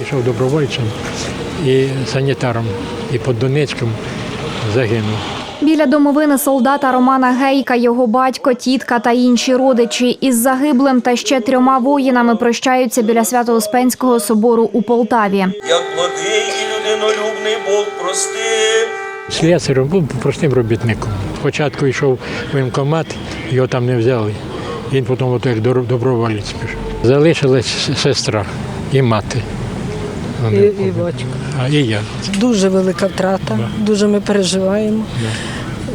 Пішов добровольцем і санітаром, і під Донецьком загинув. Біля домовини солдата Романа Гейка, його батько, тітка та інші родичі із загиблим та ще трьома воїнами прощаються біля Свято-Успенського собору у Полтаві. як благий і людинолюбний Бог простив. Слесарем був простим робітником. Спочатку йшов в воєнкомат, його там не взяли. Він потім от як доброволець пішов. Залишилась сестра і мати. І, і батько. А і я. Дуже велика втрата, дуже ми переживаємо.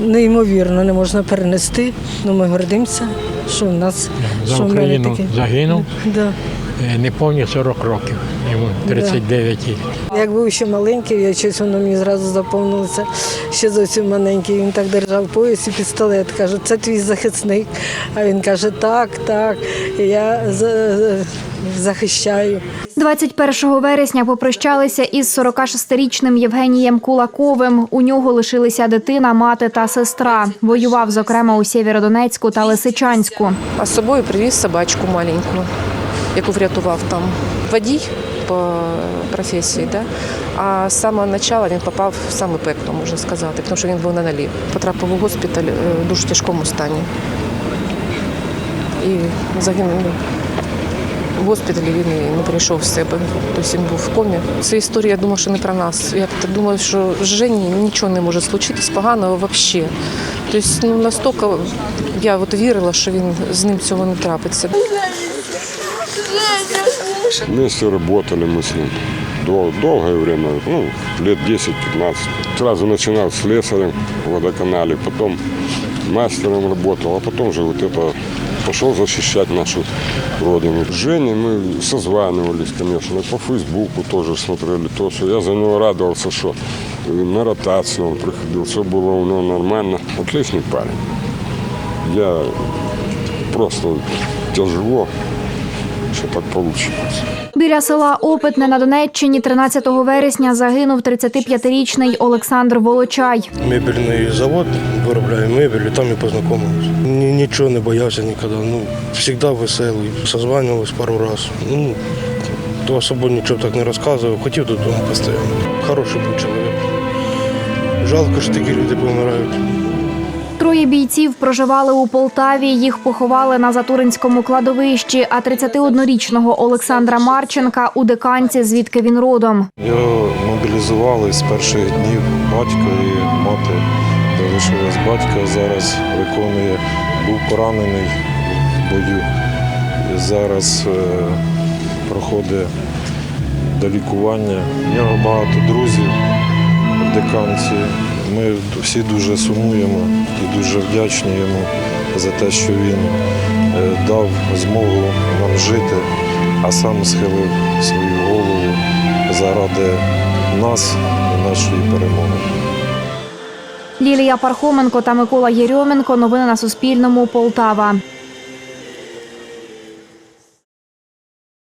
Неймовірно, не можна перенести. Ну ми гордимося, що в нас За що в мене Україну таке. загинув. Да. Е, Не повні 40 років, йому 39 років. Як був ще маленький, я щось воно мені зразу заповнилося. Ще зовсім маленький. Він так держав пояс і пістолет. Каже, це твій захисник. А він каже, так, так. І я за- захищаю. 21 вересня попрощалися із 46-річним Євгенієм Кулаковим. У нього лишилися дитина, мати та сестра. Воював, зокрема, у Сєвєродонецьку та Лисичанську. А з собою привіз собачку маленьку, яку врятував там водій по професії. Да? А з самого початку він попав в саме пекло, можна сказати, тому що він був на нулі. Потрапив у госпіталь е, в дуже тяжкому стані. І загинув. Госпіталі він не прийшов в себе, тобто він був в комі. Це історія, я думаю, що не про нас. Я думаю, що з Жені нічого не може случитись поганого взагалі. Тобто ну, настільки я от вірила, що він з ним цього не трапиться. Вместе работали мы с ним дол- время, ну, лет 10-15. Сразу начинал с слесарем в водоканале, потом мастером работал, а потом же вот это пошел защищать нашу родину. С Женей мы созванивались, конечно, по Фейсбуку тоже смотрели то, что я за него радовался, что на ротацию он приходил, все было у него нормально. Отличный парень. Я просто тяжело, что так получилось. Біля села Опитне на Донеччині 13 вересня загинув 35-річний Олександр Волочай. Мебельний завод виробляє мебель, і там і познайомилися. Нічого не боявся ніколи. Ну, завжди веселий. Созванювалися пару разів. Ну, то особо нічого так не розказував, хотів додому постійно. Хороший був чоловік. Жалко, що такі люди помирають. Троє бійців проживали у Полтаві. Їх поховали на Затуринському кладовищі. А 31-річного Олександра Марченка у деканці, звідки він родом. Його мобілізували з перших днів батько і мати залишилась батька. Зараз виконує, був поранений в бою. Зараз е, проходить до лікування. У нього багато друзів в деканці. Ми всі дуже сумуємо і дуже вдячні йому за те, що він е, дав змогу нам жити, а сам схилив свою голову заради нас і нашої перемоги. Лілія Пархоменко та Микола Єрьоменко. Новини на Суспільному. Полтава.